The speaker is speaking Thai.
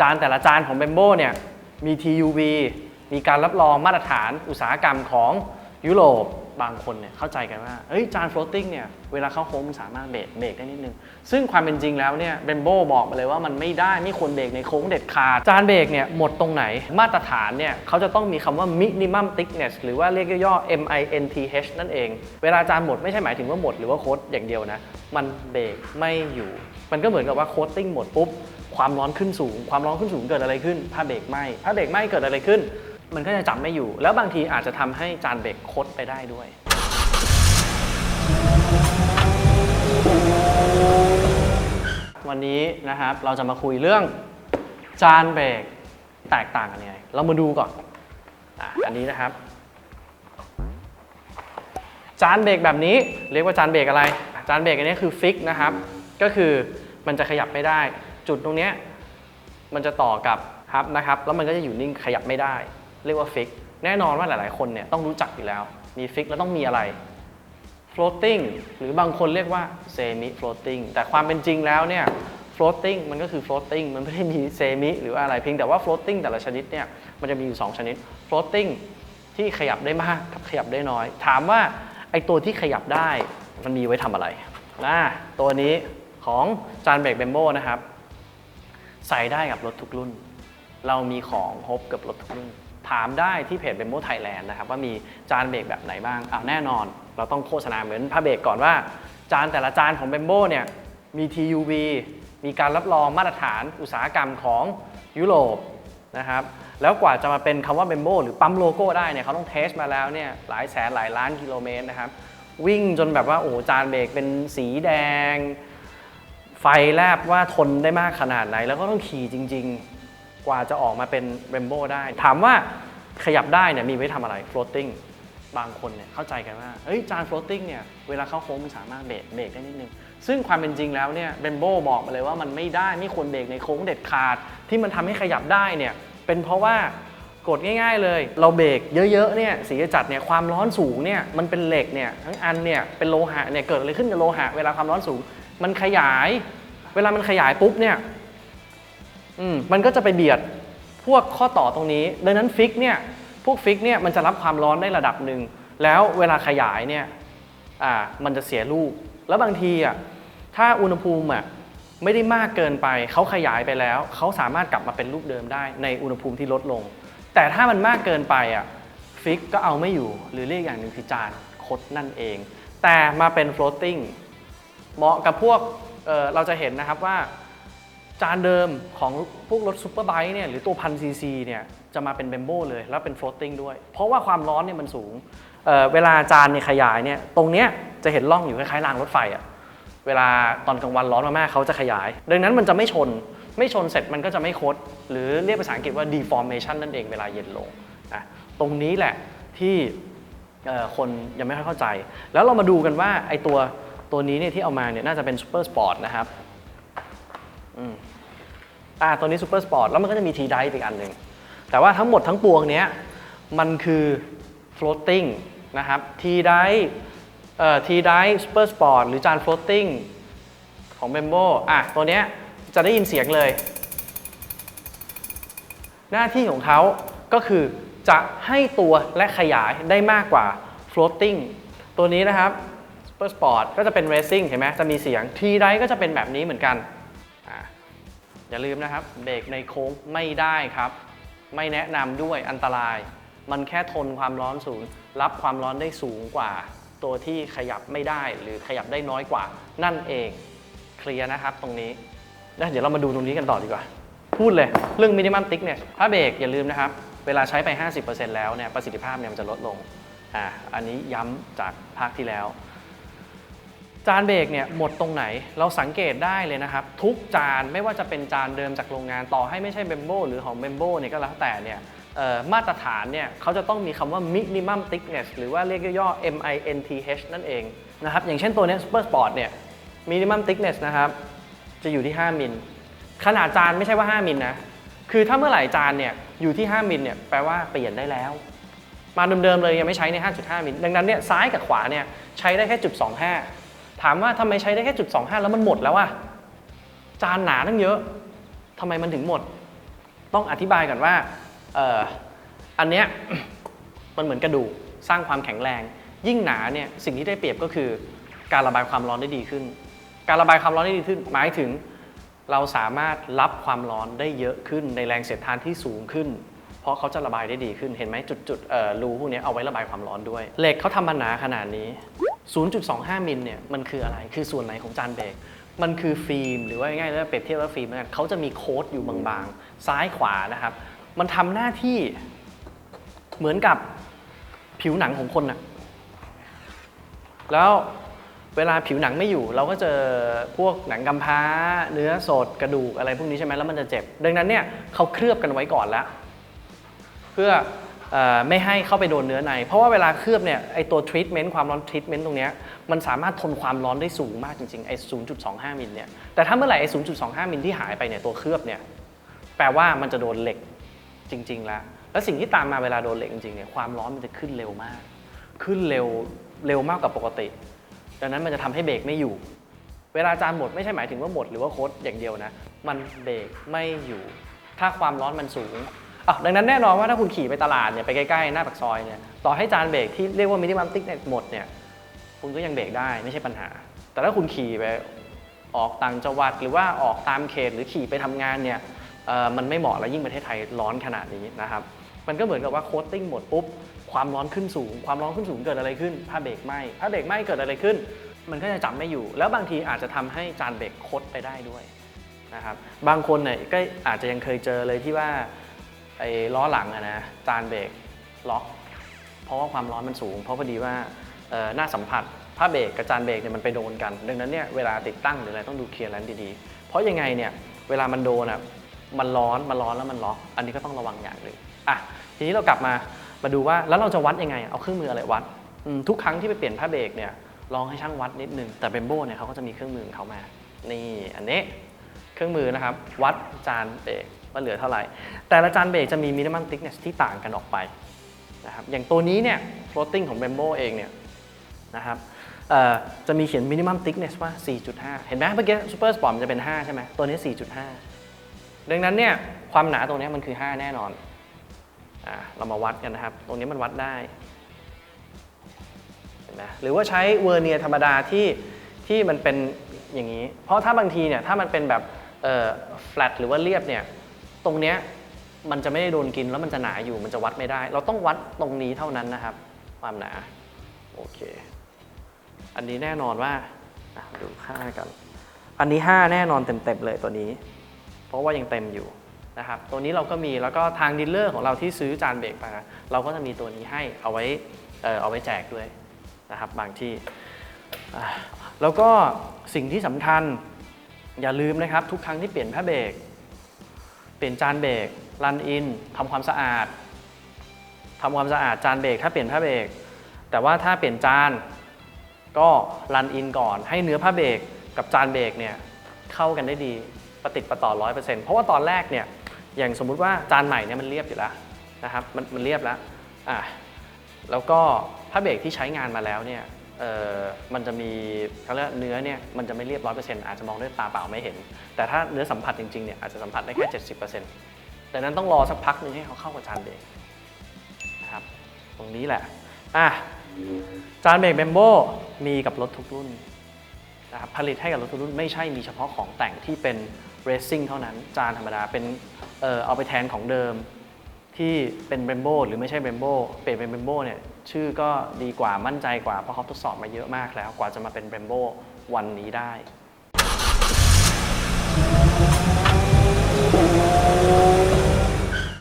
จานแต่ละจานของเบมโบเนี่ยมี TUV มีการรับรองมาตรฐานอุตสาหกรรมของยุโรปบางคนเนี่ยเข้าใจกันว่าเอ้ยจาน floating เนี่ยเวลาเข้าโค้งมันสามารถเบรกเบรกได้นิดนึง ซึ่งความเป็นจริงแล้วเนี่ยเบมโบบอกมาเลยว่ามันไม่ได้ไม่ควรเบรกในโค้งเด็ดขาด จานเบรกเนี่ยหมดตรงไหนมาตรฐานเนี่ยเขาจะต้องมีคำว่า minimum thickness หรือว่าเรียกย่อๆ MINTH นั่นเอง เวลาจานหมดไม่ใช่หมายถึงว่าหมดหรือว่าโค้ดอย่างเดียวนะ มันเบรกไม่อยู่ มันก็เหมือนกับว่าโค้ดติ้งหมดปุ๊บ ความร้อนขึ้นสูง ความร้อนขึ้นสูงเกิดอะไรขึ้นถ้าเบรกไหม้ถ้าเบรกไหม้เกิดอะไรขึ้น มันก็จะจับไม่อยู่ แล้วบางทีอาจจะทำให้จานเบรกคดไปได้ด้วย วันนี้นะครับเราจะมาคุยเรื่องจานเบรกแตกต่างกันยังไง เรามาดูก่อนอันนี้นะครับ จานเบรกแบบนี้เรียกว่าจานเบรกอะไร จานเบรกอันนี้คือฟิกนะครับ ก็คือมันจะขยับไม่ได้ จุดตรงเนี้ยมันจะต่อกับฮับนะครับแล้วมันก็จะอยู่นิ่งขยับไม่ได้ เรียกว่าฟิกแน่นอนว่าหลาย ๆ คนเนี่ยต้องรู้จักอยู่แล้ว มีฟิกแล้วต้องมีอะไร floating หรือบางคนเรียกว่า semi floating แต่ความเป็นจริงแล้วเนี่ย floating มันก็คือ floating มันไม่ได้มี semi หรืออะไรเพียงแต่ว่า floating แต่ละชนิดเนี่ยมันจะมีอยู่ 2 ชนิด floating ที่ขยับได้มากกับขยับได้น้อย ถามว่าไอตัวที่ขยับได้มันมีไว้ทำอะไรนะตัวนี้ของจานเบรกเบมโบนะครับ ใส่ได้กับรถทุกรุ่น เรามีของครบกับรถทุกรุ่น ถามได้ที่เพจเบมโบไทยแลนด์นะครับว่ามีจานเบรกแบบไหนบ้างอ้าวแน่นอน เราต้องโฆษณาเหมือนพระเบรกก่อนว่า จานแต่ละจานของเบมโบเนี่ยมี TUV มีการรับรองมาตรฐานอุตสาหกรรมของยุโรปนะครับแล้วกว่าจะมาเป็นคำว่าเบมโบหรือปั๊มโลโก้ได้เนี่ยเขาต้องเทสมาแล้วเนี่ยหลายแสนหลายล้านกิโลเมตรนะครับวิ่งจนแบบว่าโอ้จานเบรกเป็นสีแดง ไฟแลบว่าทนได้มากขนาดไหน แล้วก็ต้องขี่จริง ๆ กว่าจะออกมาเป็นเรมโบ้ได้ ถามว่าขยับได้เนี่ยมีไว้ทำอะไร floating บางคนเนี่ยเข้าใจกันว่าเอ้ยจาน floating เนี่ยเวลาเข้าโค้งมันสามารถเบรกเบรกได้นิดนึง ซึ่งความเป็นจริงแล้วเนี่ยเรมโบ้บอกมาเลยว่ามันไม่ได้ไม่ควรเบรกในโค้งเด็ดขาด ที่มันทำให้ขยับได้เนี่ยเป็นเพราะว่ากดง่าย ๆ เลย เราเบรกเยอะๆเนี่ยสีจัดเนี่ยความร้อนสูงเนี่ยมันเป็นเหล็กเนี่ยทั้งอันเนี่ยเป็นโลหะเนี่ยเกิดอะไรขึ้นกับโลหะเวลาความร้อนสูง มันขยาย เวลามันขยายปุ๊บเนี่ยมมันก็จะไปเบียดพวกข้อต่อตรงนี้ ดังนั้นฟิกเนี่ย พวกฟิกเนี่ยมันจะรับความร้อนได้ระดับหนึ่ง แล้วเวลาขยายเนี่ยอ่ามันจะเสียลูก แล้วบางทีอะ ถ้าอุณหภูมิอะไม่ได้มากเกินไป เขาขยายไปแล้ว เขาสามารถกลับมาเป็นรูปเดิมได้ในอุณหภูมิที่ลดลง แต่ถ้ามันมากเกินไปอะฟิกก็เอาไม่อยู่ หรือเรียกอย่างหนึ่งคือจานคดนั่นเอง แต่มาเป็น floating เหมาะกับพวกเเราจะเห็นนะครับว่า จานเดิมของพวกรถซูเปอร์ไบค์เนี่ยหรือตัวพันซีซีเนี่ยจะมาเป็นเบมโบเลย แล้วเป็น floating ด้วย เพราะว่าความร้อนเนี่ยมันสูงเเวลาจานเนี่ยขยายเนี่ยตรงเนี้ยจะเห็นร่องอยู่คล้ายๆรางรถไฟอะเวลาตอนกลางวันร้อนมากๆเขาจะขยาย ดังนั้นมันจะไม่ชนไม่ชนเสร็จมันก็จะไม่คด หรือเรียกภาษาอังกฤษว่า deformation นั่นเองเวลาเย็นลงนะตรงนี้แหละที่คนยังไม่ค่อยเข้าใจ แล้วเรามาดูกันว่าไอ้ตัว ตัวนี้เนี่ยที่เอามาเนี่ยน่าจะเป็นซูเปอร์สปอร์ตนะครับอืมอ่าตัวนี้ซูเปอร์สปอร์ตแล้วมันก็จะมีทีไดอีกอันหนึ่งแต่ว่าทั้งหมดทั้งปวงเนี้ยมันคือ floating นะครับทีไดเอ่อทีไดซูเปอร์สปอร์ตหรือจาน floating ของเบมโบอะตัวเนี้ยจะได้ยินเสียงเลย หน้าที่ของเขาก็คือจะให้ตัวและขยายได้มากกว่า floating ตัวนี้นะครับ Super Sport ก็จะเป็น racing เห็นไหมจะมีเสียง T ไดก็จะเป็นแบบนี้เหมือนกันออย่าลืมนะครับเบรกในโค้งไม่ได้ครับ ไม่แนะนำด้วยอันตราย มันแค่ทนความร้อนสูง รับความร้อนได้สูงกว่า ตัวที่ขยับไม่ได้หรือขยับได้น้อยกว่า นั่นเองเคลียร์นะครับตรงนี้แล้วเดี๋ยวเรามาดูตรงนี้กันต่อดีกว่า พูดเลยเรื่อง minimum thickness ผ้าเบรกอย่าลืมนะครับ เวลาใช้ไป 50%แล้วเนี่ยประสิทธิภาพเนี่ยมันจะลดลงอ่าอันนี้ย้ำจากภาคที่แล้ว จานเบรกเนี่ยหมดตรงไหนเราสังเกตได้เลยนะครับ ทุกจานไม่ว่าจะเป็นจานเดิมจากโรงงานต่อให้ไม่ใช่เบมโบหรือของเบมโบเนี่ยก็แล้วแต่เนี่ยมาตรฐานเนี่ยเขาจะต้องมีคำว่า minimum thickness หรือว่าเรียกย่อๆ MINTH นั่นเองนะครับอย่างเช่นตัวนี้ Super Sport เนี่ย minimum thickness นะครับจะอยู่ที่ 5 มิลขนาดจานไม่ใช่ว่า 5 มิลนะ คือถ้าเมื่อไหร่จานเนี่ยอยู่ที่ 5 มิลเนี่ยแปลว่าเปลี่ยนได้แล้ว มาเดิมๆเลยยังไม่ใช้ใน 5.5 มิลดังนั้นเนี่ยซ้ายกับขวาเนี่ยใช้ได้แค่จุด25 ถามว่าทำไมใช้ได้แค่จุด25 แล้วมันหมดแล้วอะจานหนาตั้งเยอะทำไมมันถึงหมด ต้องอธิบายก่อนว่าเอออันเนี้ยมันเหมือนกระดูกสร้างความแข็งแรง ยิ่งหนาเนี่ยสิ่งที่ได้เปรียบก็คือ การระบายความร้อนได้ดีขึ้น การระบายความร้อนได้ดีขึ้น หมายถึงเราสามารถรับความร้อนได้เยอะขึ้นในแรงเสียดทานที่สูงขึ้น เพราะเขาจะระบายได้ดีขึ้นเห็นไหมจุดๆเอ่อรูพวกนี้เอาไว้ระบายความร้อนด้วย เหล็กเขาทำมาหนาขนาดนี้ 0.25 มิลเนี่ยมันคืออะไรคือส่วนไหนของจานเบรกมันคือฟิล์มหรือว่าง่ายๆแล้วเปรียบเทียบว่าฟิล์มกันเขาจะมีโค้ดอยู่บางๆ ซ้ายขวานะครับ มันทำหน้าที่เหมือนกับผิวหนังของคนนะแล้วเวลาผิวหนังไม่อยู่ เราก็เจอพวกหนังกำพร้า เนื้อสดกระดูกอะไรพวกนี้ใช่ไหมแล้วมันจะเจ็บ ดังนั้นเนี่ยเขาเคลือบกันไว้ก่อนแล้ว เพื่อ ไม่ให้เข้าไปโดนเนื้อใน เพราะว่าเวลาเคลือบเนี่ยไอตัวทรีทเมนต์ความร้อนทรีทเมนต์ตรงเนี้ยมันสามารถทนความร้อนได้สูงมากจริงๆไอ0.25มิลเนี่ยแต่ถ้าเมื่อไหร่ไอ0.25มิลที่หายไปเนี่ยตัวเคลือบเนี่ยแปลว่ามันจะโดนเหล็กจริง ๆ แล้ว แล้วสิ่งที่ตามมาเวลาโดนเหล็กจริงๆเนี่ยความร้อนมันจะขึ้นเร็วมาก ขึ้นเร็วเร็วมากกว่าปกติ ดังนั้นมันจะทำให้เบรกไม่อยู่ เวลาจานหมดไม่ใช่หมายถึงว่าหมดหรือว่าโค้ดอย่างเดียวนะ มันเบรกไม่อยู่ ถ้าความร้อนมันสูง อะดังนั้นแน่นอนว่าถ้าคุณขี่ไปตลาดเนี่ยไปใกล้ๆหน้าปากซอยเนี่ยต่อให้จานเบรกที่เรียกว่ามินิมัมติ๊กเนี่ยหมดเนี่ยคุณก็ยังเบรกได้ไม่ใช่ปัญหา แต่ถ้าคุณขี่ไปออกต่างจังหวัดหรือว่าออกตามเขตหรือขี่ไปทำงานเนี่ยเอ่อมันไม่เหมาะแล้วยิ่งประเทศไทยร้อนขนาดนี้นะครับมันก็เหมือนกับว่าโค้ดติ้งหมดปุ๊บความร้อนขึ้นสูง ความร้อนขึ้นสูงเกิดอะไรขึ้นผ้าเบรกไหมผ้าเบรกไหมเกิดอะไรขึ้น มันก็จะจับไม่อยู่ แล้วบางทีอาจจะทำให้จานเบรกคดไปได้ด้วยนะครับบางคนเนี่ยก็อาจจะยังเคยเจอเลยที่ว่า ไอ้ล้อหลังอะนะจานเบรกล็อก เพราะว่าความร้อนมันสูง เพราะพอดีว่าหน้าสัมผัสผ้าเบรกกับจานเบรกเนี่ยมันไปโดนกัน ดังนั้นเนี่ยเวลาติดตั้งหรืออะไรต้องดูเคลียร์แลนซ์ดีๆ เพราะยังไงเนี่ยเวลามันโดนอะมันร้อนมันร้อนแล้วมันล็อก อันนี้ก็ต้องระวังอย่างหนึ่งอะทีนี้เรากลับมามาดูว่าแล้วเราจะวัดยังไง เอาเครื่องมืออะไรวัดทุกครั้งที่ไปเปลี่ยนผ้าเบรกเนี่ยลองให้ช่างวัดนิดนึงแต่เบมโบเนี่ยเขาก็จะมีเครื่องมือของเขามา นี่อันนี้เครื่องมือนะครับ วัดจานเบรก ว่าเหลือเท่าไหร่ แต่ละจานเบรกจะมีมินิมัมติกเนสที่ต่างกันออกไปนะครับอย่างตัวนี้เนี่ย floating ของ Brembo เองเนี่ยนะครับจะมีเขียน minimum thickness ว่า 4.5 เห็นไหมเมื่อกี้ super sport มันจะเป็น 5 ใช่ไหมตัวนี้ 4.5 ดังนั้นเนี่ยความหนาตรงนี้มันคือ 5 แน่นอนอเรามาวัดกันนะครับ ตรงนี้มันวัดได้เห็นไหมหรือว่าใช้เวอร์เนียธรรมดาที่ที่มันเป็นอย่างนี้ เพราะถ้าบางทีเนี่ยถ้ามันเป็นแบบเอ่อ flat หรือว่าเรียบเนี่ย รงเนี้ยมันจะไม่ได้โดนกินแล้วมันจะหนาอยู่มันจะวัดไม่ได้ เราต้องวัดตรงนี้เท่านั้นนะครับ ความหนาโอเค อันนี้แน่นอนว่าดูค่ากัน อันนี้ 5 แน่นอนเต็มๆเลยตัวนี้ เพราะว่ายังเต็มอยู่นะครับ ตัวนี้เราก็มีแล้วก็ทางดีลเลอร์ของเราที่ซื้อจานเบรกมาเราก็จะมีตัวนี้ให้เอาไว้เอ่อเอาไว้แจกด้วยนะครับบางที่ แล้วก็สิ่งที่สำคัญอย่าลืมนะครับ ทุกครั้งที่เปลี่ยนผ้าเบรก เปลี่ยนจานเบรกรันอินทำความสะอาดทำความสะอาดจานเบรกถ้าเปลี่ยนผ้าเบรกแต่ว่าถ้าเปลี่ยนจานก็รันอินก่อน ให้เนื้อผ้าเบรกกับจานเบรกเนี่ยเข้ากันได้ดีประติดประต่อร้อยเปอร์เซ็นต์เพราะว่าตอนแรกเนี่ยอย่างสมมุติว่าจานใหม่เนี่ยมันเรียบอยู่แล้วนะครับมันมันเรียบแล้วอะแล้วก็ผ้าเบรกที่ใช้งานมาแล้วเนี่ย มันจะมีเขาเรียกเนื้อเนี่ยมันจะไม่เรียบร้อยเปอร์เซ็นต์อาจจะมองด้วยตาเปล่าไม่เห็น แต่ถ้าเนื้อสัมผัสจริงๆเนี่ยอาจจะสัมผัสได้แค่เจ็ดสิบเปอร์เซ็นต์แต่นั้นต้องรอสักพักหนึงให้เขาเข้ากับจานเบรกนะครับตรงนี้แหละอะจานเบรกเบมโบมีกับรถทุกรุ่นนะครับผลิตให้กับรถทุกรุ่นไม่ใช่มีเฉพาะของแต่งที่เป็นเรซซิ่งเท่านั้น จานธรรมดาเป็นเอ่อเอาไปแทนของเดิมที่เป็นเบมโบหรือไม่ใช่เบมโบเปลี่ยนเป็นเบมโบเนี่ย ชื่อก็ดีกว่ามั่นใจกว่า เพราะเขาทดสอบมาเยอะมากแล้ว กว่าจะมาเป็นเบรมโบวันนี้ได้